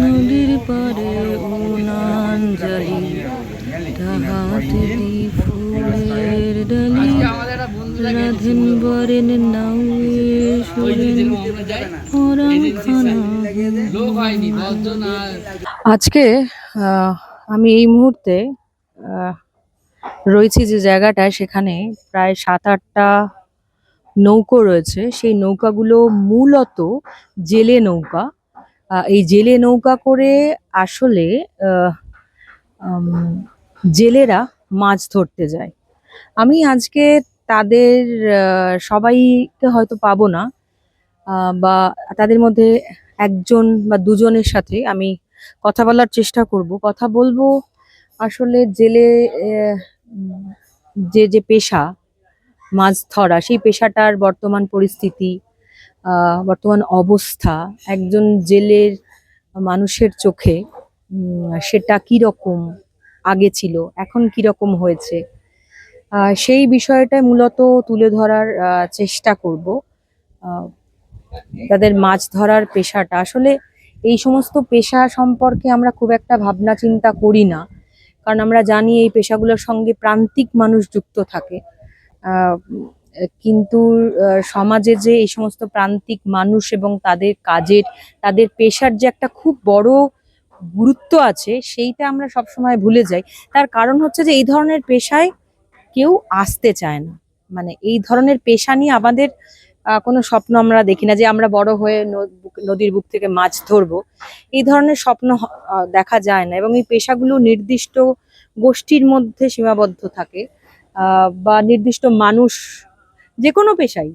নদীর পারে উনাঞ্জলি হাতে দি ফুলের ডালি, রাধেন বরেন নাউয়ে সুরেন খানা আজকে আমি এই মুহূর্তে রয়েছি যে জায়গাটায়, সেখানে প্রায় সাত আটটা নৌকো রয়েছে। সেই নৌকাগুলো মূলত জেলে নৌকা। এই জেলে নৌকা করে আসলে জেলেরা মাছ ধরতে যায়। আমি আজকে তাদের সবাইকে হয়তো পাবো না বা তাদের মধ্যে একজন বা দুজনের সাথে আমি কথা বলার চেষ্টা করব। কথা বলব আসলে জেলে যে যে পেশা, মাছ ধরা, সেই পেশাটার বর্তমান পরিস্থিতি বর্তমান অবস্থা, একজন জেলের মানুষের চোখে সেটা কি রকম আগে ছিল, এখন কি রকম হয়েছে সেই বিষয়টা মূলত তুলে ধরার চেষ্টা করব। তাদের মাছ ধরার পেশাটা। আসলে এই সমস্ত পেশা সম্পর্কে আমরা খুব একটা ভাবনা চিন্তা করি না। কারণ আমরা জানি এই পেশাগুলোর সঙ্গে প্রান্তিক মানুষ যুক্ত থাকে। কিন্তু সমাজে যে এই সমস্ত প্রান্তিক মানুষ এবং তাদের কাজের, তাদের পেশার যে একটা খুব বড় গুরুত্ব আছে, সেইটা আমরা সবসময় ভুলে যাই। তার কারণ হচ্ছে যে এই ধরনের পেশায় কেউ আসতে চায় না। মানে এই ধরনের পেশা নিয়ে আমাদের কোনো স্বপ্ন আমরা দেখি না যে আমরা বড় হয়ে নদীর বুক থেকে মাছ ধরবো। এই ধরনের স্বপ্ন দেখা যায় না এবং এই পেশাগুলো নির্দিষ্ট গোষ্ঠীর মধ্যে সীমাবদ্ধ থাকে। বা নির্দিষ্ট মানুষ যে কোনো পেশাই,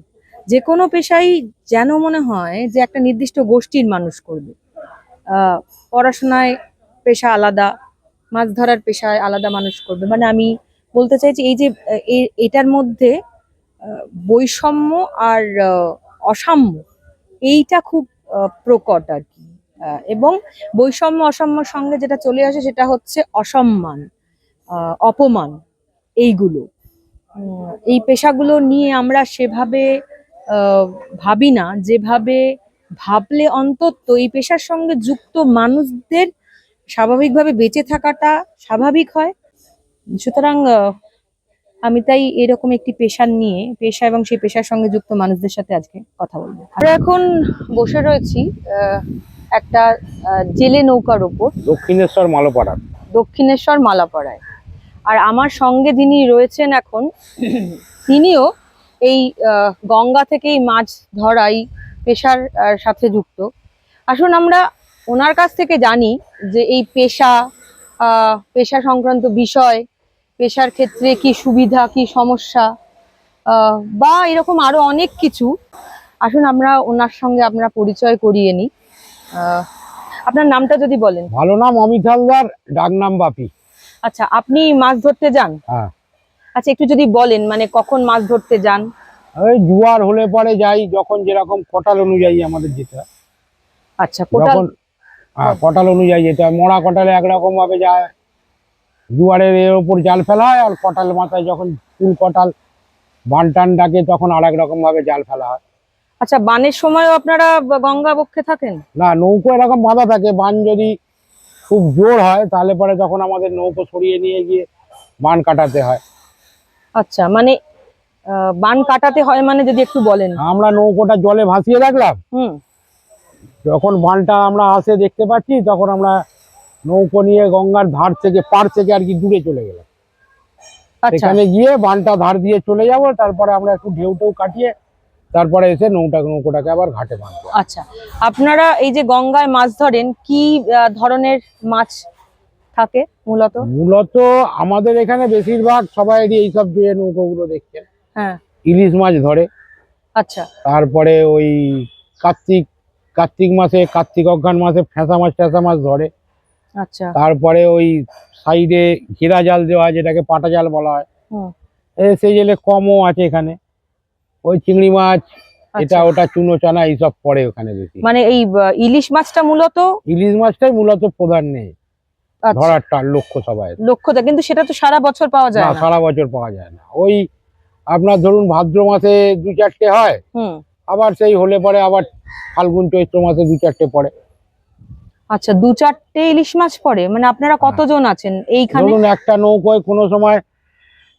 যে কোনো পেশাই যেন মনে হয় যে একটা নির্দিষ্ট গোষ্ঠীর মানুষ করবে। পড়াশোনায় পেশা আলাদা, মাছ ধরার পেশায় আলাদা মানুষ করবে। মানে আমি বলতে চাইছি এই যে এটার মধ্যে বৈষম্য আর অসাম্য, এইটা খুব প্রকট আর কি। এবং বৈষম্য, অসাম্যর সঙ্গে যেটা চলে আসে সেটা হচ্ছে অসম্মান অপমান, এইগুলো। এই পেশাগুলো নিয়ে আমরা সেভাবে ভাবি না। যেভাবে ভাবলে অন্তত এই পেশার সঙ্গে যুক্ত মানুষদের স্বাভাবিকভাবে বেঁচে থাকাটা স্বাভাবিক হয়। সুতরাং আমি তাই এরকম একটি পেশা নিয়ে পেশা এবং সেই পেশার সঙ্গে যুক্ত মানুষদের সাথে আজকে কথা বলব। আমরা এখন বসে রয়েছি একটা জেলে নৌকার ওপর। দক্ষিণেশ্বর মালোপাড়া। দক্ষিণেশ্বর মালাপাড়ায়। আর আমার সঙ্গে যিনি রয়েছেন এখন, তিনিও এই গঙ্গা থেকেই মাছ ধরাই পেশার সাথে যুক্ত। আসুন আমরা ওনার কাছ থেকে জানি যে এই পেশা পেশা সংক্রান্ত বিষয়, পেশার ক্ষেত্রে কি সুবিধা, কি সমস্যা বা এরকম আরও অনেক কিছু। আসুন আমরা ওনার সঙ্গে আমরা পরিচয় করিয়ে নিই। আপনার নামটা যদি বলেন। ভালো নাম অমিত হালদার ডাক নাম বাপি। আচ্ছা আপনি মাছ ধরতে যান? হ্যাঁ। আচ্ছা একটু যদি বলেন মানে কখন মাছ ধরতে যান? ওই জুয়ার হলে পরে যাই যখন যেরকম কটাল অনুযায়ী আমাদের যেতে হয়। আচ্ছা কোটাল যখন হ্যাঁ কটাল অনুযায়ী যেতে হয়। মরা কটালে একরকম ভাবে যায়। জুয়ারের এর ওপর জাল ফেলা হয় আর কটাল মাথায় যখন ফুল কটাল বান টান ডাকে তখন আর রকম ভাবে জাল ফেলা হয়। আচ্ছা বানের সময়ও আপনারা গঙ্গা বক্ষে থাকেন? না নৌকো এরকম বাঁধা থাকে। বান যদি খুব জোর হয় তাহলে পরে তখন আমাদের নৌকো সরিয়ে নিয়ে গিয়ে বান কাটাতে হয়। আচ্ছা মানে বান কাটাতে হয় মানে যদি একটু বলেন। আমরা নৌকোটা জলে ভাসিয়ে রাখলাম। হুম। যখন বানটা আমরা আসে দেখতে পাচ্ছি তখন আমরা নৌকো নিয়ে গঙ্গার ধার থেকে পার থেকে আর কি দূরে চলে গেলাম। আচ্ছা। সেখানে গিয়ে বানটা ধার দিয়ে চলে যাব তারপরে আমরা একটু ঢেউ টেউ কাটিয়ে তারপরে এসে নৌটা নৌকোটাকে আবার ঘাটে বাঁধবো। আচ্ছা আপনারা এই যে গঙ্গায় মাছ ধরেন কি ধরনের মাছ থাকে মূলত? মূলত আমাদের এখানে বেশিরভাগ সবাই এইসব দিয়ে নৌকোগুলো দেখছেন হ্যাঁ। ইলিশ মাছ ধরে। আচ্ছা। তারপরে ওই কার্তিক কার্তিক মাসে কার্তিক অজ্ঞান মাসে ফেঁসা মাছ ট্যাঁসা মাছ ধরে। আচ্ছা। তারপরে ওই সাইডে ঘেরা জাল দেওয়া হয় যেটাকে পাটা জাল বলা হয়। সেই জেলে কমও আছে এখানে। ওই চিংড়ি মাছ এটা আচ্ছা। ওটা চুনো চানা এইসব পড়ে ওখানে বেশি। মানে এই ইলিশ মাছটা মূলত? ইলিশ মাছটাই মূলত প্রধান নেই। আচ্ছা, ধরার লক্ষ্য সবাই। লক্ষ্যটা কিন্তু সেটা তো সারা বছর পাওয়া যায় না সারা বছর পাওয়া যায় না। ওই আপনার ধরুন ভাদ্র মাসে দু চারটে হয় হুম। আবার সেই হলে পরে আবার ফাল্গুন চৈত্র মাসে দু চারটে পড়ে। আচ্ছা দু চারটে ইলিশ মাছ পড়ে? মানে আপনারা কতজন আছেন এইখানে? ধরুন একটা নৌকোয় কোনো সময়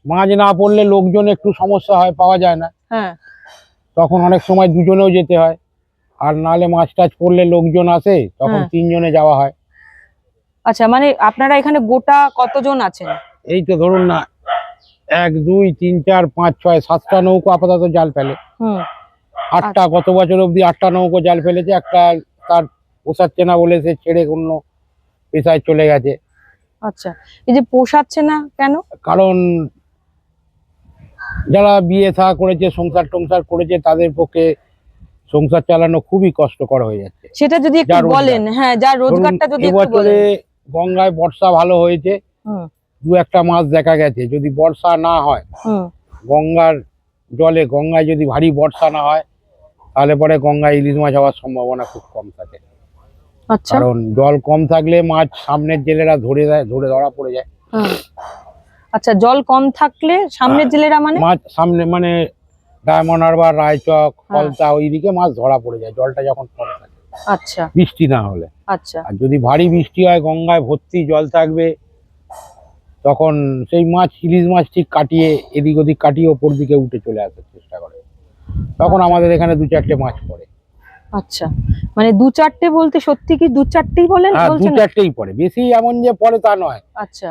মাছ না পড়লে লোকজন একটু সমস্যা হয় পাওয়া যায় না। হ্যাঁ। তখন অনেক সময় দুজনেও যেতে হয়। আর নালে মাছ টাছ পড়লে লোকজন আসে তখন হ্যাঁ। তিনজনে যাওয়া হয়। আচ্ছা মানে আপনারা এখানে গোটা কতজন আছেন? এই তো ধরুন না এক দুই তিন চার পাঁচ ছয় সাতটা নৌকো আপাতত জাল ফেলে। আটটা গত বছর অব্দি আটটা নৌকো জাল ফেলেছে একটা তার পোষাচ্ছে না বলে সে ছেড়ে অন্য পেশায় চলে গেছে। আচ্ছা এই যে পোষাচ্ছে না কেন? কারণ যারা বিয়ে থা করেছে সংসার টংসার করেছে তাদের পক্ষে সংসার চালানো খুবই কষ্টকর হয়ে যাচ্ছে। সেটা যদি একটু বলেন হ্যাঁ যার রোজগারটা যদি একটু বলেন। গঙ্গায় বর্ষা ভালো হয়েছে দু একটা মাছ দেখা গেছে যদি বর্ষা না হয় গঙ্গার জলে গঙ্গায় যদি ভারী বর্ষা না হয় তাহলে পরে গঙ্গায় ইলিশ মাছ হওয়ার সম্ভাবনা খুব কম থাকে। আচ্ছা। কারণ জল কম থাকলে মাছ সামনের জেলেরা ধরে দেয় ধরে ধরা পড়ে যায়। আচ্ছা জল কম থাকলে সামনের জেলেরা মানে? মাছ সামনে মানে ডায়মন্ড হারবার রায়চক হ্যাঁ। ফলতা ওইদিকে মাছ ধরা পড়ে যায় জলটা যখন কম থাকে। আচ্ছা। বৃষ্টি না হলে। আচ্ছা। আর যদি ভারী বৃষ্টি হয় গঙ্গায় ভর্তি জল থাকবে তখন সেই মাছ ইলিশ মাছ ঠিক কাটিয়ে এদিক ওদিক কাটিয়ে ওপর দিকে উঠে চলে আসার চেষ্টা করে। তখন আমাদের এখানে দু চারটে মাছ পড়ে। আচ্ছা। মানে দু চারটে বলতে সত্যি কি দু চারটেই বলেন হ্যাঁ দু চারটেই পড়ে। বেশি এমন যে পড়ে তা নয়। আচ্ছা।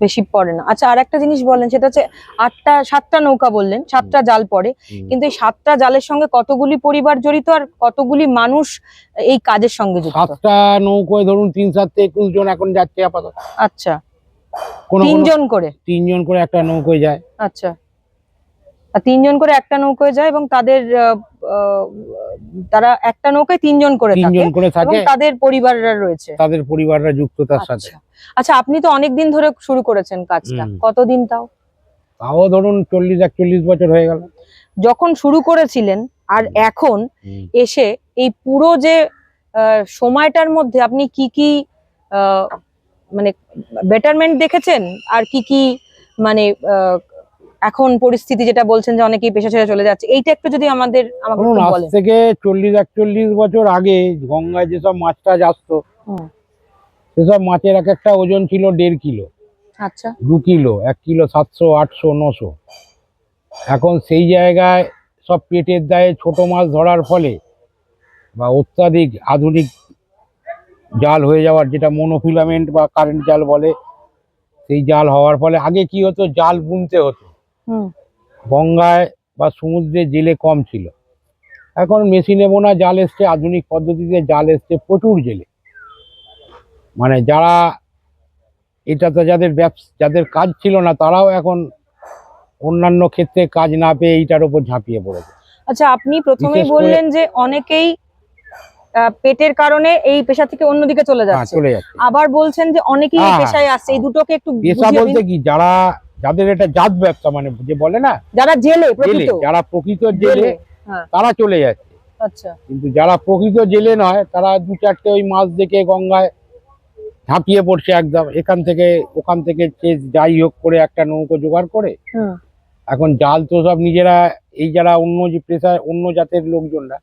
বেশি পড়ে না। আচ্ছা আর একটা জিনিস বললেন সেটা হচ্ছে আটটা সাতটা নৌকা বললেন সাতটা জাল পড়ে। কিন্তু এই সাতটা জালের সঙ্গে কতগুলি পরিবার জড়িত আর কতগুলি মানুষ এই কাজের সঙ্গে যুক্ত? সাতটা নৌকায় ধরুন তিন সাত থেকে একুশ জন এখন যাচ্ছে আপাতত। আচ্ছা। তিনজন করে? তিনজন করে একটা নৌকায় যায়। আচ্ছা। তিনজন করে একটা নৌকোয় যায় এবং তাদের তারা একটা নৌকায় তিনজন করে থাকে তিনজন করে এবং থাকে। তাদের পরিবাররা রয়েছে। তাদের পরিবাররা যুক্ত তার সাথে। আচ্ছা আচ্ছা আপনি তো অনেক দিন ধরে শুরু করেছেন কাজটা। কতদিন তাও? তাও ধরুন চল্লিশ একচল্লিশ বছর হয়ে গেল। যখন শুরু করেছিলেন আর এখন এসে এই পুরো যে সময়টার মধ্যে আপনি কি কি আহ, মানে বেটারমেন্ট দেখেছেন? আর কি কি মানে আহ, এখন পরিস্থিতি যেটা বলছেন যে অনেকেই পেশা ছেড়ে চলে যাচ্ছে এইটা একটু যদি আমাদের আজ থেকে চল্লিশ একচল্লিশ বছর আগে গঙ্গায় যেসব মাছ টাছ আসতো সেসব মাছের এক একটা ওজন ছিল দেড় কিলো। আচ্ছা। দু কিলো এক কিলো সাতশো আটশো নশো। এখন সেই জায়গায় সব পেটের দায়ে ছোট মাছ ধরার ফলে বা অত্যাধিক আধুনিক জাল হয়ে যাওয়ার যেটা মনোফিলামেন্ট বা কারেন্ট জাল বলে সেই জাল হওয়ার ফলে আগে কি হতো? জাল বুনতে হতো। গঙ্গায় বা সমুদ্রে জেলে কম ছিল। এখন মেশিনে বোনা জাল এসছে আধুনিক পদ্ধতিতে জাল এসছে প্রচুর জেলে। মানে যারা এটাতে যাদের ব্যবসা যাদের কাজ ছিল না তারাও এখন অন্যান্য ক্ষেত্রে কাজ না পেয়ে এইটার উপর ঝাঁপিয়ে পড়েছে। আচ্ছা আপনি করে- বললেন যে অনেকেই পেটের কারণে এই পেশা থেকে অন্যদিকে চলে হ্যাঁ, যাচ্ছে। চলে যাচ্ছে। আবার বলছেন যে অনেকেই এই হ্যাঁ, পেশায় আসছে এই দুটোকে একটু পেশা বলতে কি যারা যাদের এটা জাত ব্যবসা মানে যে বলে না যারা জেলে জেলে যারা প্রকৃত জেলে হ্যাঁ। তারা চলে যাচ্ছে। আচ্ছা। কিন্তু যারা প্রকৃত জেলে নয় তারা দু চারটে ওই মাছ দেখে গঙ্গায় ঝাঁপিয়ে পড়ছে একদম। এখান থেকে ওখান থেকে যাই হোক করে একটা নৌকো জোগাড় করে এখন জাল তো সব নিজেরা এই যারা অন্য যে পেশায় অন্য জাতের লোকজনরা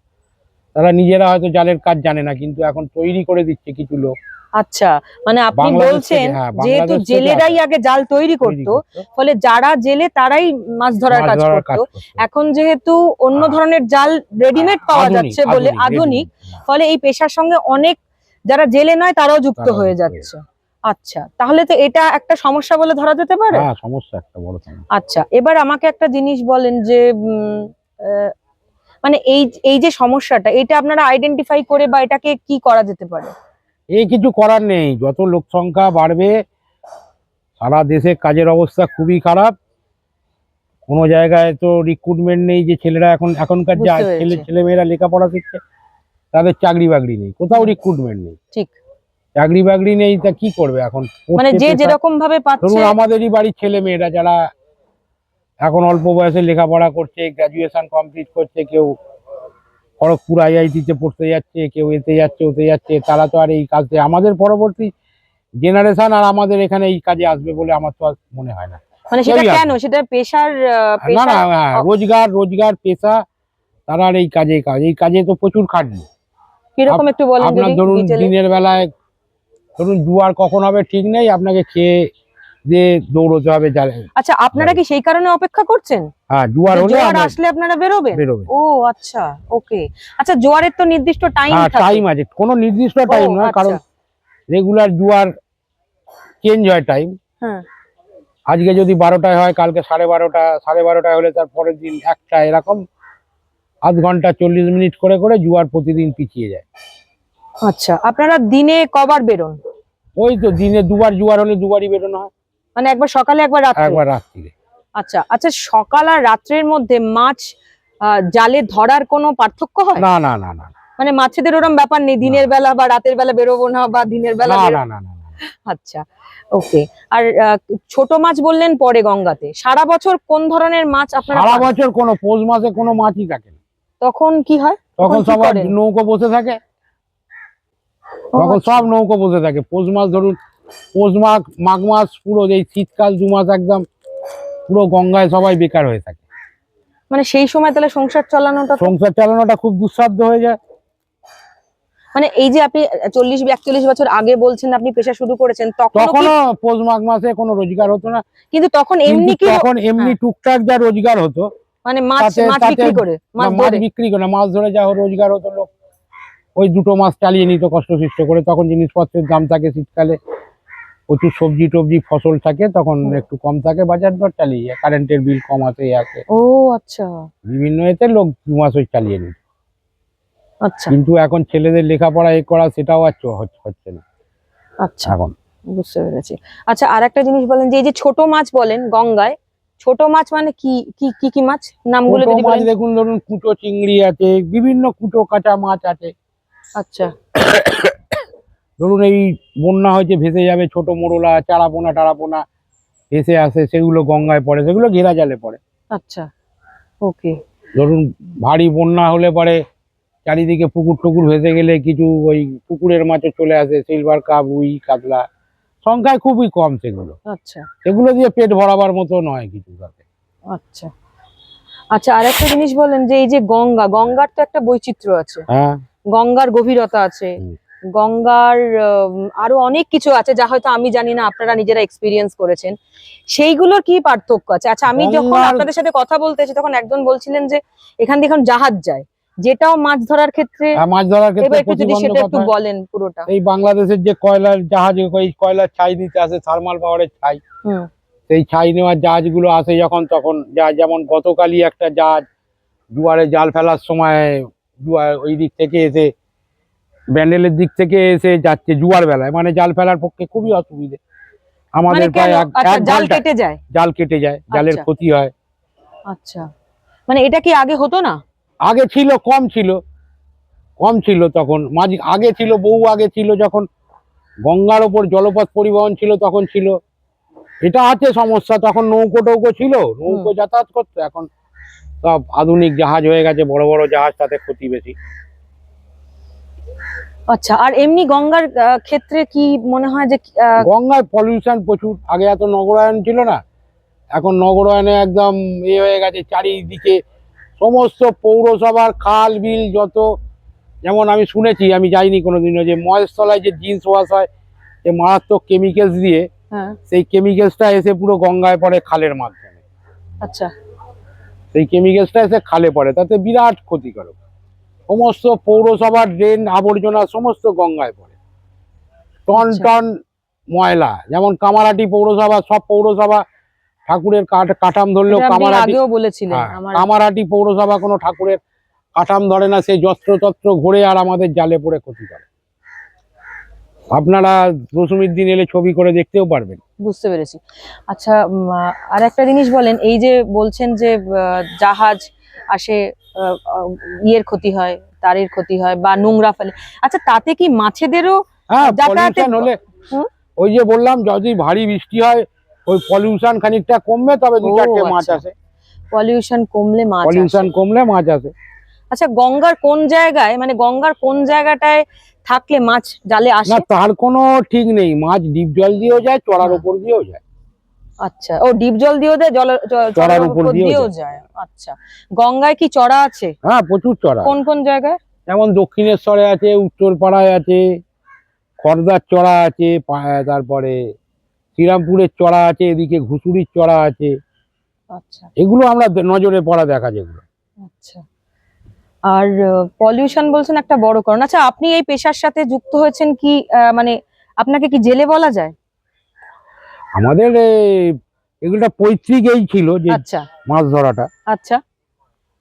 তারা নিজেরা হয়তো জালের কাজ জানে না কিন্তু এখন তৈরি করে দিচ্ছে কিছু লোক। আচ্ছা মানে আপনি বলছেন হ্যাঁ, যেহেতু জেলেরাই আগে জাল তৈরি করতো ফলে যারা জেলে তারাই মাছ ধরার কাজ করতো। এখন যেহেতু অন্য হ্যাঁ। ধরনের জাল রেডিমেড পাওয়া যাচ্ছে বলে আধুনিক ফলে এই পেশার সঙ্গে অনেক যারা জেলে নয় তারাও যুক্ত হয়ে যাচ্ছে। আচ্ছা তাহলে তো এটা একটা সমস্যা বলে ধরা যেতে পারে? হ্যাঁ সমস্যা একটা বড় আচ্ছা এবার আমাকে একটা জিনিস বলেন যে উম, আহ, মানে এই এই যে সমস্যাটা এটা আপনারা আইডেন্টিফাই করে বা এটাকে কি করা যেতে পারে? এই কিছু করার নেই। যত লোক সংখ্যা বাড়বে সারা দেশে কাজের অবস্থা খুবই খারাপ। কোনো জায়গায় তো রিক্রুটমেন্ট নেই যে ছেলেরা এখন এখনকার যা ছেলে পেরেছি। ছেলে মেয়েরা লেখাপড়া শিখছে তাদের চাকরি বাকরি নেই। কোথাও রিক্রুটমেন্ট নেই। ঠিক। চাকরি বাকরি নেই তা কি করবে এখন? মানে যে যেরকম ভাবে পাচ্ছে ধরুন আমাদেরই বাড়ির ছেলে মেয়েরা যারা এখন অল্প বয়সে লেখাপড়া করছে গ্রাজুয়েশন কমপ্লিট করছে কেউ খড়গপুর আইআইটিতে পড়তে যাচ্ছে কেউ এতে যাচ্ছে ওতে যাচ্ছে তারা তো আর এই কাজে আমাদের পরবর্তী জেনারেশন আর আমাদের এখানে এই কাজে আসবে বলে আমার তো আর মনে হয় না। মানে সেটা কেন? সেটা পেশার না না হ্যাঁ, রোজগার রোজগার পেশা তারা আর এই কাজে কাজ এই কাজে তো প্রচুর খাটনি। কীরকম একটু বলেন আপনার ধরুন দিনের বেলায় ধরুন জুয়ার কখন হবে ঠিক নেই আপনাকে খেয়ে দিয়ে দৌড়তে হবে আচ্ছা আপনারা কি সেই কারণে অপেক্ষা করছেন? হ্যাঁ জুয়ার হলে জোয়ার আসলে আপনারা বেরোবেন? বেরোবে ও আচ্ছা ওকে। আচ্ছা জোয়ারের তো নির্দিষ্ট টাইম হ্যাঁ থাকে। টাইম আছে। কোনো নির্দিষ্ট টাইম নয় আচ্ছা। কারণ রেগুলার জুয়ার চেঞ্জ হয় টাইম হ্যাঁ। আজকে যদি বারোটায় হয় কালকে সাড়ে বারোটা সাড়ে বারোটায় হলে তার পরের দিন একটা এরকম আধ ঘণ্টা চল্লিশ মিনিট করে করে জুয়ার প্রতিদিন পিছিয়ে যায়। আচ্ছা আপনারা দিনে কবার বেরোন? ওই তো দিনে দুবার জুয়ার হলে দুবারই বেরোনো হয়। মানে একবার সকালে একবার রাত্রে? একবার রাত্রিরে। আচ্ছা আচ্ছা সকাল আর রাত্রের মধ্যে মাছ জালে ধরার কোনো পার্থক্য হয়? না না না না মানে মাছেদের ওরম ব্যাপার নেই দিনের বেলা বা রাতের বেলা বেরোবো না বা দিনের বেলা না না না। আচ্ছা ওকে। আর ছোট মাছ বললেন পরে গঙ্গাতে। সারা বছর কোন ধরনের মাছ আপনারা সারা বছর কোনো পৌষ মাসে কোনো মাছই থাকে না। তখন কি হয়? তখন সবার নৌকো বসে থাকে। তখন আচ্ছা। সব নৌকো বসে থাকে। পৌষ মাস ধরুন পৌষ মাঘ মাঘ মাস পুরো এই শীতকাল দু মাস একদম পুরো গঙ্গায় সবাই বেকার হয়ে থাকে। মানে সেই সময় তাহলে সংসার চালানোটা সংসার চালানোটা খুব দুঃসাধ্য হয়ে যায়। মানে এই যে আপনি চল্লিশ একচল্লিশ বছর আগে বলছেন আপনি পেশা শুরু করেছেন তখন পৌষ মাঘ মাসে কোনো রোজগার হতো না। কিন্তু তখন এমনি কি তখন এমনি টুকটাক যা রোজগার হতো মানে মাছ মাছ বিক্রি করে মাছ বিক্রি করে মাছ ধরে যা রোজগার হতো লোক। ওই দুটো মাছ চালিয়ে নিত কষ্ট সৃষ্ট করে। তখন জিনিসপত্রের দাম থাকে শীতকালে। প্রচুর সবজি টবজি ফসল থাকে তখন একটু কম থাকে বাজার দর চালিয়ে যায়। কারেন্টের বিল কম আছে আসে ও আচ্ছা। বিভিন্ন এতে লোক দু মাস ওই চালিয়ে নিত আচ্ছা। কিন্তু এখন ছেলেদের লেখাপড়া এ করা সেটাও আর হচ্ছে- না। আচ্ছা। এখন। বুঝতে পেরেছি। আচ্ছা আর একটা জিনিস বলেন যে এই যে ছোট মাছ বলেন গঙ্গায় ছোট মাছ মানে কি কি কি কি মাছ? নামগুলো যদি বলেন। দেখুন ধরুন কুটো চিংড়ি আছে বিভিন্ন কুটো কাঁচা মাছ আছে। আচ্ছা। ধরুন এই বন্যা হয়েছে ভেসে যাবে ছোট মোরলা চারাপোনা টারাপোনা ভেসে আসে সেগুলো গঙ্গায় পড়ে সেগুলো ঘেরা জালে পড়ে। আচ্ছা ওকে। ধরুন ভারী বন্যা হলে পরে চারিদিকে পুকুর টুকুর ভেসে গেলে কিছু ওই পুকুরের মাছও চলে আসে সিলভার কাপ রুই কাতলা সংখ্যায় খুবই কম সেগুলো। আচ্ছা। সেগুলো দিয়ে পেট ভরাবার মতো নয় কিছু তাতে আচ্ছা। আচ্ছা আর একটা জিনিস বলেন যে এই যে গঙ্গা গঙ্গার তো একটা বৈচিত্র্য আছে। হ্যাঁ। গঙ্গার গভীরতা আছে। গঙ্গার আরও অনেক কিছু আছে যা হয়তো আমি জানি না আপনারা নিজেরা এক্সপিরিয়েন্স করেছেন। সেইগুলোর কি পার্থক্য আছে? আচ্ছা আমি যখন আপনাদের সাথে কথা বলতেছি তখন একজন বলছিলেন যে এখান দিয়ে এখন জাহাজ যায়। যেটাও মাছ ধরার ক্ষেত্রে মাছ ধরার ক্ষেত্রে যদি সেটা একটু বলেন পুরোটা। এই বাংলাদেশের যে কয়লার জাহাজ ওই কয়লার ছাই নিতে আসে থার্মাল পাওয়ারের ছাই। সেই ছাই নেওয়ার জাহাজগুলো আসে যখন তখন যা যেমন গতকালই একটা জাহাজ জুয়ারে জাল ফেলার সময় জুয়ার ওই দিক থেকে এসে ব্যান্ডেলের দিক থেকে এসে যাচ্ছে জুয়ার বেলায়। মানে জাল ফেলার পক্ষে খুবই অসুবিধে। মানে আমাদের প্রায় এক আচ্ছা জাল কেটে যায়? জাল কেটে যায় জালের আচ্ছা। ক্ষতি হয়। আচ্ছা। মানে এটা কি আগে হতো না? আগে ছিল কম ছিল। কম ছিল তখন। মাঝ আগে ছিল বহু আগে ছিল যখন গঙ্গার ওপর জলপথ পরিবহন ছিল তখন ছিল। এটা আছে সমস্যা তখন নৌকো টৌকো ছিল। নৌকো যাতায়াত করতো। এখন সব আধুনিক জাহাজ হয়ে গেছে বড় বড় জাহাজ তাতে ক্ষতি বেশি। আচ্ছা আর এমনি গঙ্গার ক্ষেত্রে কি মনে হয় যে গঙ্গায় পলিউশন প্রচুর। আগে এত নগরায়ন ছিল না। এখন নগরায়নে একদম এ হয়ে গেছে চারিদিকে। সমস্ত পৌরসভার খাল বিল যত যেমন আমি শুনেছি আমি যাইনি কোনোদিনও যে মহেশতলায় যে জিন্স ওয়াশ হয় যে মারাত্মক কেমিক্যালস দিয়ে হ্যাঁ। সেই কেমিক্যালসটা এসে পুরো গঙ্গায় পড়ে খালের মাধ্যমে আচ্ছা। সেই কেমিক্যালসটা এসে খালে পড়ে তাতে বিরাট ক্ষতিকারক। সমস্ত পৌরসভার ড্রেন আবর্জনা সমস্ত গঙ্গায় পড়ে। টন আচ্ছা। টন ময়লা যেমন কামারাটি পৌরসভা সব পৌরসভা ঠাকুরের কাঠ- কাঠাম ধরলেও কামারাটি হ্যাঁ, কামারাটি পৌরসভা কোনো ঠাকুরের কাঠাম ধরে না সেই যত্রতত্র ঘুরে আর আমাদের জালে পড়ে ক্ষতি করে। আপনারা দশমীর দিন এলে ছবি করে দেখতেও পারবেন। বুঝতে পেরেছি। আচ্ছা আর একটা জিনিস বলেন এই যে বলছেন যে জাহাজ আসে ইয়ের ক্ষতি হয় তারের ক্ষতি হয় বা নোংরা ফেলে। আচ্ছা তাতে কি মাছেদেরও হ্যাঁ হলে ওই যে বললাম যদি ভারী বৃষ্টি হয় ওই পলিউশন খানিকটা কমবে তবে দু চারটে মাছ আচ্ছা। আসে। পলিউশন কমলে মাছ পলিউশন কমলে মাছ আসে। আচ্ছা গঙ্গার কোন জায়গায় মানে গঙ্গার কোন জায়গাটায় থাকলে মাছ জালে না তার কোনো ঠিক নেই। মাছ ডিপ জল দিয়েও যায় চড়ার হ্যাঁ। উপর দিয়েও যায়। আচ্ছা ও ডিপ জল দিয়েও দেয় জল চড়ার উপর দিয়েও যায়। আচ্ছা গঙ্গায় কি চড়া আছে? হ্যাঁ প্রচুর চড়া। কোন কোন জায়গায়? যেমন দক্ষিণেশ্বরে আছে উত্তরপাড়ায় আছে খড়দার চড়া আছে তারপরে শ্রীরামপুরের চড়া আছে এদিকে ঘুষুরির চড়া আছে। আচ্ছা। এগুলো আমরা নজরে পড়া দেখা যেগুলো। আচ্ছা। আর পলিউশন বলছেন একটা বড় কারণ। আচ্ছা আপনি এই পেশার সাথে যুক্ত হয়েছেন কি মানে আপনাকে কি জেলে বলা যায়? আমাদের এগুলোটা পৈতৃকেই ছিল যে আচ্ছা। মাছ ধরাটা। আচ্ছা।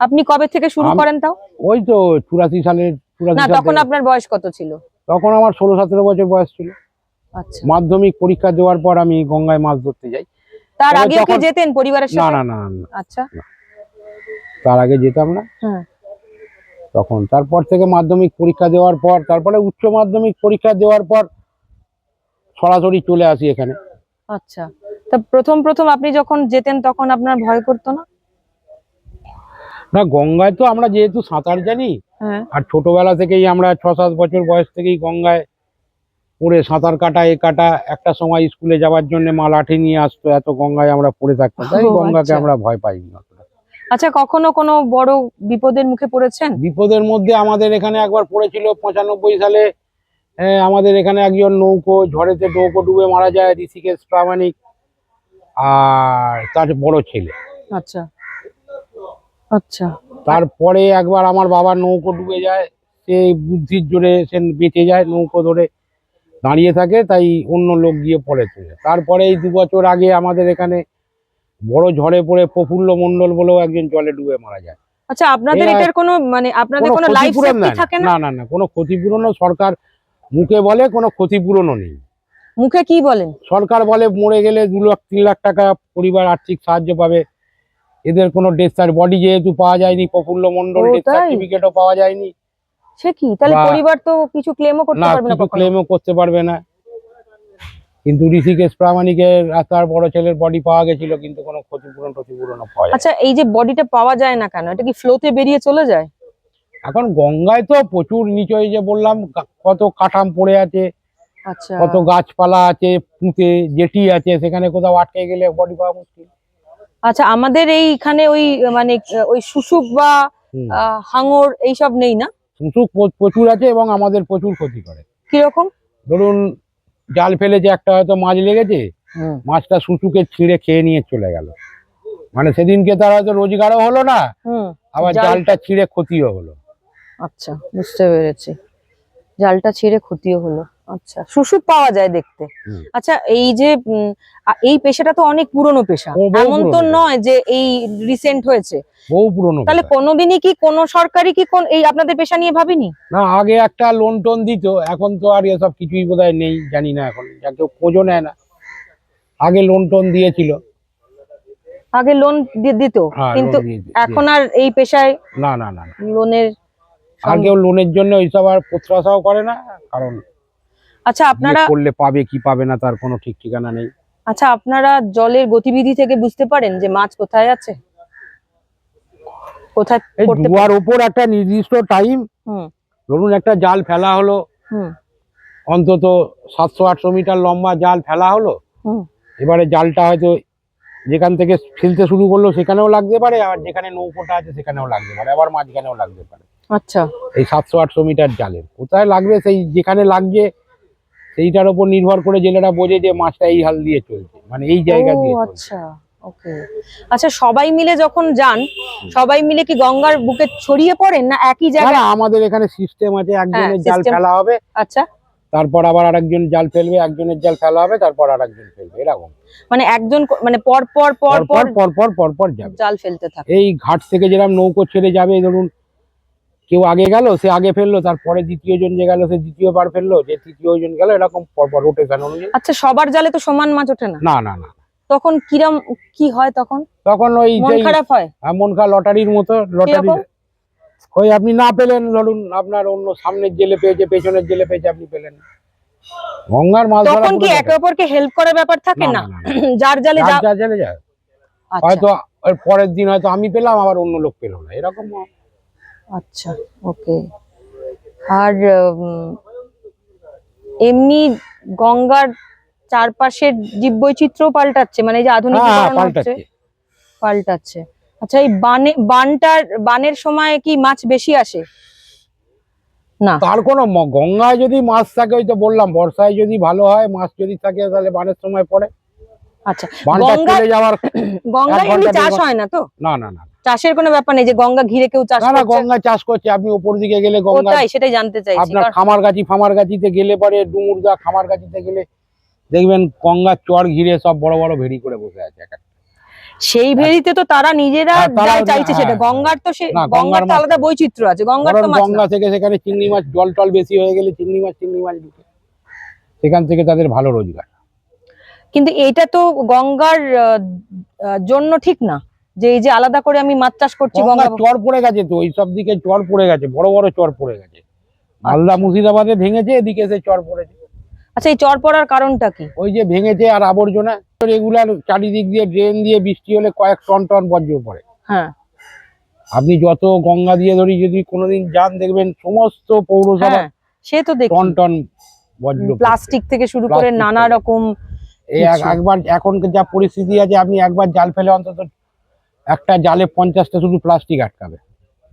আপনি কবে থেকে শুরু করেন তাও? ওই তো চুরাশি সালের না তখন আপনার বয়স কত ছিল? তখন আমার ষোলো সতেরো বছর বয়স ছিল। আচ্ছা। মাধ্যমিক পরীক্ষা দেওয়ার পর আমি গঙ্গায় মাছ ধরতে যাই। তার আগে কি যেতেন পরিবারের সাথে না না না, না। আচ্ছা। তার আগে যেতাম না। হ্যাঁ। তখন তারপর থেকে মাধ্যমিক পরীক্ষা দেওয়ার পর তারপরে উচ্চ মাধ্যমিক পরীক্ষা দেওয়ার পর সরাসরি চলে আসি এখানে। আচ্ছা। তা প্রথম প্রথম আপনি যখন যেতেন তখন আপনার ভয় করতো না? না গঙ্গায় তো আমরা যেহেতু সাঁতার জানি হ্যাঁ। আর ছোটবেলা থেকেই আমরা ছ সাত বছর বয়স থেকেই গঙ্গায় পড়ে সাঁতার কাটা এ কাটা একটা সময় স্কুলে যাওয়ার জন্য মা লাঠি নিয়ে আসতো এত গঙ্গায় আমরা পড়ে থাকতাম। তাই গঙ্গাকে আচ্ছা। আমরা ভয় পাইনি। আচ্ছা কখনো কোনো বড় বিপদের মুখে পড়েছেন? বিপদের মধ্যে আমাদের এখানে একবার পড়েছিল পঁচানব্বই সালে এ, আমাদের এখানে একজন নৌকো ঝড়েতে নৌকো ডুবে মারা যায় ঋষিকেশ প্রামাণিক আর তার বড় ছেলে। আচ্ছা। আচ্ছা। তারপরে একবার আমার বাবার নৌকো ডুবে যায় সে বুদ্ধির জোরে সে বেঁচে যায় নৌকো ধরে দাঁড়িয়ে থাকে তাই অন্য লোক গিয়ে পড়ে তোলে তারপরে এই দু বছর আগে আমাদের এখানে বড় ঝড়ে পড়ে প্রফুল্ল মন্ডল বলেও একজন জলে ডুবে মারা যায়। আচ্ছা আপনাদের এটার কোনো মানে আপনাদের কোনো লাইফ সেফটি থাকে না না না কোনো ক্ষতিপূরণও সরকার মুখে বলে কোনো ক্ষতিপূরণও নেই। মুখে কি বলেন সরকার বলে মরে গেলে দু লাখ তিন লাখ টাকা পরিবার আর্থিক সাহায্য পাবে। এদের কোনো ডেথ বডি যেহেতু পাওয়া যায়নি প্রফুল্ল মন্ডল ডেথ সার্টিফিকেটও পাওয়া যায়নি। সে কি? তাহলে পরিবার তো কিছু ক্লেমও করতে পারবে না কিছু ক্লেমও করতে পারবে না। কিন্তু ঋষিকেশ প্রামাণিকের তার বড় ছেলের বডি পাওয়া গেছিল কিন্তু কোনো ক্ষতিপূরণ পাওয়া আচ্ছা এই যে বডিটা পাওয়া যায় না কেন? এটা কি ফ্লোতে বেরিয়ে চলে যায়? এখন গঙ্গায় তো প্রচুর নিচে যে বললাম কত কাঠাম পড়ে আছে আচ্ছা। কত গাছপালা আছে পুঁতে জেটি আছে সেখানে কোথাও আটকে গেলে বডি পাওয়া মুশকিল। আচ্ছা আমাদের এইখানে ওই মানে ওই শুশুক বা। হাঙর এইসব নেই না? শুশুক প্রচুর আছে এবং আমাদের প্রচুর ক্ষতি করে। কীরকম? ধরুন জাল ফেলেছে একটা হয়তো মাছ লেগেছে মাছটা শুশুকে ছিঁড়ে খেয়ে নিয়ে চলে গেল। মানে সেদিনকে তার হয়তো রোজগারও হলো না আবার জালটা ছিঁড়ে ক্ষতিও হলো। আচ্ছা বুঝতে পেরেছি। জালটা ছিঁড়ে ক্ষতিও হলো। আচ্ছা শুশুক পাওয়া যায় দেখতে। আচ্ছা এই যে এই পেশাটা তো অনেক পুরনো পেশা। এমন তো নয় যে এই রিসেন্ট হয়েছে। বহু পুরনো তাহলে কোনোদিনই কি কোন সরকারি কি কোন এই আপনাদের পেশা নিয়ে ভাবিনি? না আগে একটা লোন টোন দিত এখন তো আর এসব কিছুই বোধহয় নেই জানি না এখন। যা কেউ খোঁজও নেয় না। আগে লোন টোন দিয়েছিল। আগে লোন দিত হ্যাঁ, কিন্তু এখন আর এই পেশায় না না না। লোনের আর কেউ লোনের জন্য ওইসব আর প্রত্যাশাও করে না কারণ আচ্ছা আপনারা করলে পাবে কি পাবে না তার কোনো ঠিক ঠিকানা নেই। আচ্ছা আপনারা জলের গতিবিধি থেকে বুঝতে পারেন যে মাছ কোথায় আছে? কোথায় এই পড়তে একটা নির্দিষ্ট টাইম ধরুন একটা জাল ফেলা হলো হুম। অন্তত সাতশো আটশো মিটার লম্বা জাল ফেলা হলো হুম। এবারে জালটা হয়তো যেখান থেকে ফেলতে শুরু করল সেখানেও লাগতে পারে আর যেখানে নৌকোটা আছে সেখানেও লাগতে পারে আবার মাঝখানেও লাগতে পারে। আচ্ছা। এই সাতশো আটশো মিটার জালের। কোথায় লাগবে সেই যেখানে লাগছে সেইটার উপর নির্ভর করে জেলেরা বোঝে যে মাছটা এই হাল দিয়ে চলছে মানে এই জায়গা দিয়ে আচ্ছা ওকে। আচ্ছা সবাই মিলে যখন যান সবাই মিলে কি গঙ্গার বুকে ছড়িয়ে পড়েন না একই জায়গায়? আমাদের এখানে সিস্টেম আছে একজনের জাল ফেলা হবে আচ্ছা। তারপর আবার আরেকজন জাল ফেলবে একজনের জাল ফেলা হবে তারপর আরেকজন ফেলবে এরকম। মানে একজন মানে পর পর পর পর পর পর পর পর জাল ফেলতে থাকে। এই ঘাট থেকে যেরকম নৌকো ছেড়ে যাবে ধরুন কেউ আগে গেল সে আগে ফেলল তারপরে দ্বিতীয় জন যে গেল সে দ্বিতীয় বার ফেলল যে তৃতীয় জন গেল এরকম পরপর রোটেশন অনুযায়ী। আচ্ছা সবার জালে তো সমান মাছ ওঠে না? না না না তখন কিরম কি হয় তখন? তখন ওই মন খারাপ হয়? মন খা লটারির মতো লটারি? ওই আপনি না পেলেন ধরুন আপনার অন্য সামনের জেলে পেয়েছে পেছনের জেলে পেয়েছে আপনি পেলেন। গঙ্গার মাছ ধরা তখন কি একে অপরকে হেল্প করার ব্যাপার থাকে না যার জালে যার জেলে যায়। আচ্ছা। হয়তো পরের দিন হয়তো আমি পেলাম আবার অন্য লোক পেল না। এরকম আচ্ছা ওকে আর এমনি গঙ্গার চারপাশের জীব জীববৈচিত্র্য পাল্টাচ্ছে মানে যে হ্যাঁ হ্যাঁ হচ্ছে? পাল্টাচ্ছে। আচ্ছা এই বানে বানটার বানের সময় কি মাছ বেশি আসে? না। তার কোনো গঙ্গায় যদি মাছ থাকে ওই তো বললাম বর্ষায় যদি ভালো হয় মাছ যদি থাকে তাহলে বানের সময় পরে আচ্ছা বানটা গঙ্গা চলে যাওয়ার গঙ্গায় চাষ হয় না তো? না না না চাষের কোনো ব্যাপার নেই যে গঙ্গা ঘিরে কেউ চাষ না গঙ্গা চাষ করছে আপনি উপর দিকে গেলে গঙ্গা সেটাই জানতে চাই আপনার কারণ- খামারগাছি ফামারগাছিতে গেলে পরে ডুমুরগা খামারগাছিতে গেলে দেখবেন গঙ্গার চর ঘিরে সব বড় বড় ভেড়ি করে বসে আছে এক সেই ভেড়িতে তো তারা নিজেরা হ্যাঁ, চাইছে সেটা হ্যাঁ, গঙ্গার তো সে গঙ্গার তো আলাদা বৈচিত্র্য আছে গঙ্গার তো গঙ্গা থেকে সেখানে চিংড়ি মাছ জল টল বেশি হয়ে গেলে চিংড়ি মাছ চিংড়ি মাছ ঢুকে সেখান থেকে তাদের ভালো রোজগার। কিন্তু এইটা তো গঙ্গার জন্য ঠিক না। যে এই যে আলাদা করে আমি মাছ চাষ করছি গঙ্গা চর পড়ে গেছে তো ওই সব দিকে চর পড়ে গেছে বড় বড় চর পড়ে গেছে। মালদা মুর্শিদাবাদে ভেঙেছে এদিকে এসে চর পড়েছে। আচ্ছা এই চর পড়ার কারণটা কি? ওই যে ভেঙেছে আর আবর্জনা রেগুলার চারিদিক দিয়ে ড্রেন দিয়ে বৃষ্টি হলে কয়েক টন টন বজ্র পড়ে। হ্যাঁ। আপনি যত গঙ্গা দিয়ে ধরি যদি কোনোদিন যান দেখবেন সমস্ত পৌরসভা হ্যাঁ সে তো দেখি টন টন পড়ছে। প্লাস্টিক থেকে শুরু করে নানা রকম এই একবার এখন যা পরিস্থিতি আছে আপনি একবার জাল ফেলে অন্তত একটা জালে পঞ্চাশটা শুধু প্লাস্টিক আটকাবে।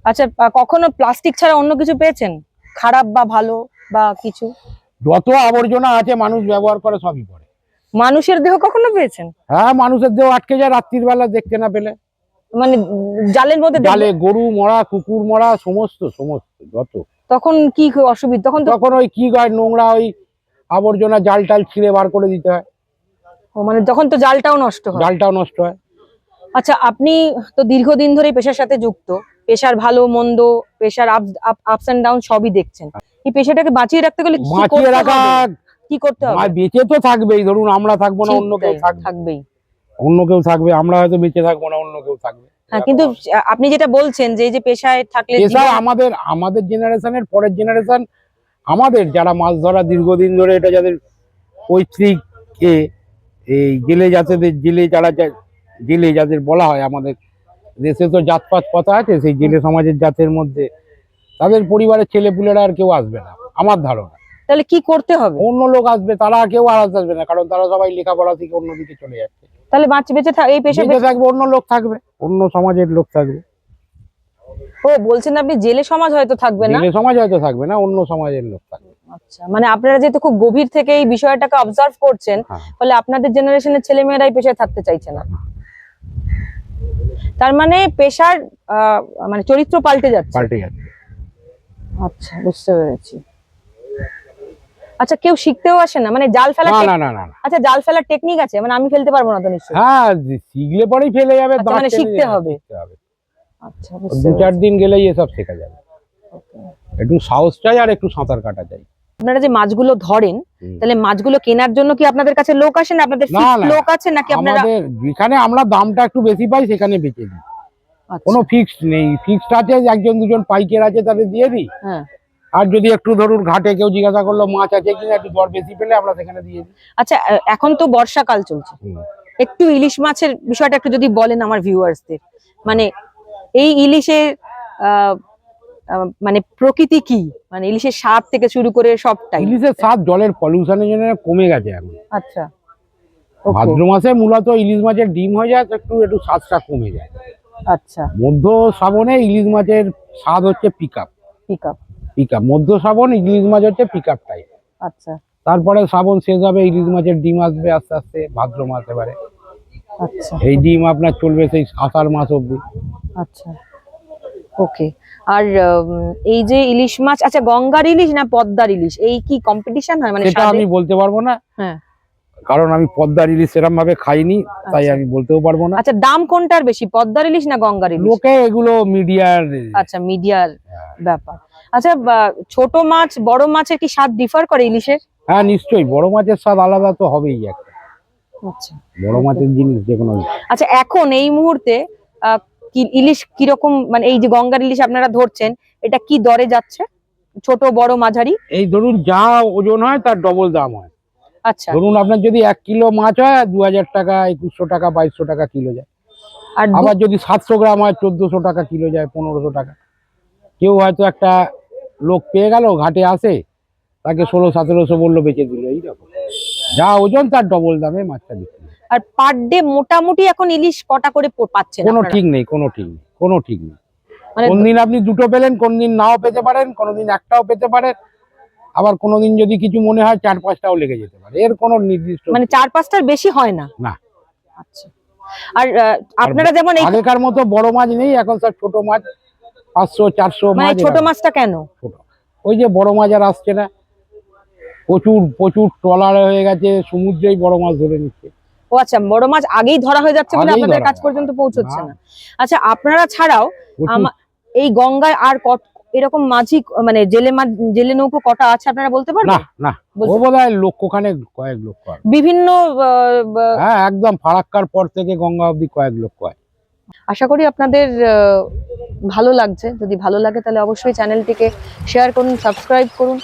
আচ্ছা কখনো প্লাস্টিক ছাড়া অন্য কিছু পেয়েছেন? খারাপ বা ভালো বা কিছু? যত আবর্জনা আছে মানুষ ব্যবহার করে সবই করে মানুষের দেহ কখনো পেয়েছেন? হ্যাঁ মানুষের দেহ আটকে যায় রাত্রির বেলা দেখতে না পেলে। মানে জালের মধ্যে জালে গরু মরা কুকুর মরা সমস্ত সমস্ত যত। তখন কি অসুবিধা? তখন তখন ওই কি গাছ নোংরা ওই আবর্জনা জাল টাল ছিঁড়ে বার করে দিতে হয়। ও, মানে তখন তো জালটাও নষ্ট হয়। জালটাও নষ্ট হয়। আচ্ছা আপনি তো দীর্ঘদিন ধরে পেশার সাথে যুক্ত। পেশার ভালো মন্দ পেশার আপস এন্ড ডাউন সবই দেখছেন। এই পেশাটাকে বাঁচিয়ে রাখতে গেলে কি বাঁচিয়ে করতে রাখা হবে? কি করতে হবে? বেঁচে তো থাকবেই। ধরুন আমরা থাকব না অন্য কেউ থাকবেই। অন্য কেউ থাকবে আমরা হয়তো বেঁচে থাকব না অন্য কেউ থাকবে। হ্যাঁ কিন্তু আপনি যেটা বলছেন যে এই যে পেশায় থাকলে এছাড়া আমাদের আমাদের জেনারেশনের পরের জেনারেশন আমাদের যারা মাছ ধরা দীর্ঘদিন ধরে এটা যাদের পৈতৃক এ, এই জেলে জাতেদের জেলে যারা জেলে যাদের বলা হয় আমাদের দেশে তো জাতপাত কথা আছে সেই জেলে সমাজের জাতের মধ্যে তাদের পরিবারের ছেলেপুলেরা আর কেউ আসবে না আমার ধারণা। তাহলে কি করতে হবে? অন্য লোক আসবে তারা কেউ আর আসবে না কারণ তারা সবাই লেখাপড়া থেকে অন্যদিকে চলে যাচ্ছে। তাহলে বাঁচ বেঁচে এই পেশা বেঁচে থাকবে অন্য লোক থাকবে অন্য সমাজের লোক থাকবে। ও বলছেন আপনি জেলে সমাজ হয়তো থাকবে না? জেলে সমাজ হয়তো থাকবে না অন্য সমাজের লোক থাকবে। আচ্ছা মানে আপনারা যেহেতু খুব গভীর থেকে এই বিষয়টাকে অবজার্ভ করছেন হ্যাঁ। ফলে আপনাদের জেনারেশনের ছেলেমেয়েরা এই পেশায় থাকতে চাইছে না। তার মানে পেশার মানে চরিত্র পাল্টে যাচ্ছে। পাল্টে যাচ্ছে। আচ্ছা বুঝতে পেরেছি। আচ্ছা কেউ শিখতেও আসে না? মানে জাল না না না না না। আচ্ছা জাল ফেলার টেকনিক আছে? মানে আমি ফেলতে পারব না তো নিশ্চয়ই। হ্যাঁ শিখলে পরেই ফেলে যাবে আচ্ছা, মানে শিখতে হবে। আচ্ছা দু চার দিন গেলেই এসব শেখা যাবে। একটু সাহস চাই আর একটু সাঁতার কাটা চাই আপনারা যে মাছগুলো ধরেন তাহলে মাছগুলো কেনার জন্য কি আপনাদের কাছে লোক আসে না? আপনাদের। লোক আছে নাকি আপনারা যেখানে আমরা দামটা একটু বেশি পাই সেখানে বেঁচে দিই। আচ্ছা, কোনো ফিক্সড নেই। ফিক্সড আছে একজন দুজন পাইকের আছে তাদের দিয়ে দিই। হ্যাঁ। আর যদি একটু ধরুন ঘাটে কেউ জিজ্ঞাসা করল মাছ আছে কিনা একটু দর বেশি পেলে আমরা সেখানে দিয়ে দিই। আচ্ছা এখন তো বর্ষাকাল চলছে। একটু ইলিশ মাছের বিষয়টা একটু যদি বলেন আমার ভিউয়ার্সদের মানে এই ইলিশের মানে প্রকৃতি কি? মানে ইলিশের স্বাদ থেকে শুরু করে সবটাই। ইলিশের স্বাদ জলের পলিউশনের জন্য কমে গেছে এখন। আচ্ছা। ভাদ্র মাসে মূলত ইলিশ মাছের ডিম হয়ে যায় একটু একটু স্বাদটা কমে যায়। আচ্ছা। মধ্য শ্রাবণে ইলিশ মাছের স্বাদ হচ্ছে pick up pick up pick up মধ্য শ্রাবণ ইলিশ মাছ হচ্ছে পিক আপ টাইপ আচ্ছা। তারপরে শ্রাবণ শেষ হবে ইলিশ মাছের ডিম আসবে আস্তে আস্তে ভাদ্র মাস এবারে। আচ্ছা। এই ডিম আপনার চলবে সেই আষাঢ় মাস অব্দি আচ্ছা। ওকে আর এই যে ইলিশ মাছ আচ্ছা গঙ্গার ইলিশ না পদ্মার ইলিশ? এই কি কম্পিটিশন হয়? মানে সেটা আমি বলতে পারব না। হ্যাঁ। কারণ আমি পদ্মার ইলিশ সেরকম ভাবে খাইনি তাই আচ্ছা। আমি বলতেও পারব না। আচ্ছা দাম কোনটার বেশি পদ্মার ইলিশ না গঙ্গার ইলিশ? লোকে এগুলো মিডিয়ার আচ্ছা মিডিয়ার ব্যাপার। আচ্ছা ছোট মাছ বড় মাছের কি স্বাদ ডিফার করে ইলিশের? হ্যাঁ নিশ্চয়ই। বড় মাছের স্বাদ আলাদা তো হবেই একটা। আচ্ছা। বড় মাছের জিনিস যে কোনো আচ্ছা এখন এই মুহূর্তে কি ইলিশ কীরকম মানে এই যে গঙ্গার ইলিশ আপনারা ধরছেন এটা কি দরে যাচ্ছে? ছোট বড় মাঝারি? এই ধরুন যা ওজন হয় তার ডবল দাম হয়। আচ্ছা। ধরুন আপনার যদি এক কিলো মাছ হয় দু হাজার টাকা একুশশো টাকা বাইশশো টাকা কিলো যায়। আর আবার যদি সাতশো গ্রাম হয় চোদ্দশো টাকা কিলো যায় পনেরোশো টাকা। কেউ হয়তো একটা লোক পেয়ে গেল ঘাটে আসে তাকে ষোলো সতেরোশো বলল বেচে দিল এইরকম। যা ওজন তার ডবল দামে মাছটা বিক্রি। হয়। আর পার ডে মোটামুটি এখন ইলিশ কটা করে পাচ্ছেন কোনো ঠিক নেই কোনো ঠিক নেই কোনো ঠিক নেই। মানে কোনদিন আপনি দুটো পেলেন কোনদিন নাও পেতে পারেন কোনোদিন একটাও পেতে পারেন। আবার কোনোদিন যদি কিছু মনে হয় চার পাঁচটাও লেগে যেতে পারে। এর কোনো নির্দিষ্ট মানে চার পাঁচটার বেশি হয় না? না। আচ্ছা। আর আপনারা যেমন আগেকার মতো বড় মাছ নেই এখন সব ছোট মাছ পাঁচশো চারশো মানে মাছ ছোট মাছটা কেন? ছোট। ওই যে বড় মাছ আর আসছে না। প্রচুর প্রচুর ট্রলার হয়ে গেছে সমুদ্রেই বড় মাছ ধরে নিচ্ছে। ও আচ্ছা বড় মাছ আগেই ধরা হয়ে যাচ্ছে বলে আপনাদের কাছ পর্যন্ত পৌঁছচ্ছে না। না। আচ্ছা আপনারা ছাড়াও এই গঙ্গায় আর কত এরকম মাঝি মানে জেলে মাছ জেলে নৌকো কটা আছে আপনারা বলতে না পারবেন? না ও বলতে- বোধ হয় লক্ষখানে কয়েক লক্ষ। বিভিন্ন হ্যাঁ একদম ফারাক্কার পর থেকে গঙ্গা অবধি কয়েক লক্ষ হয়। আশা করি আপনাদের ভালো লাগছে। যদি ভালো লাগে তাহলে অবশ্যই চ্যানেলটিকে শেয়ার করুন সাবস্ক্রাইব করুন।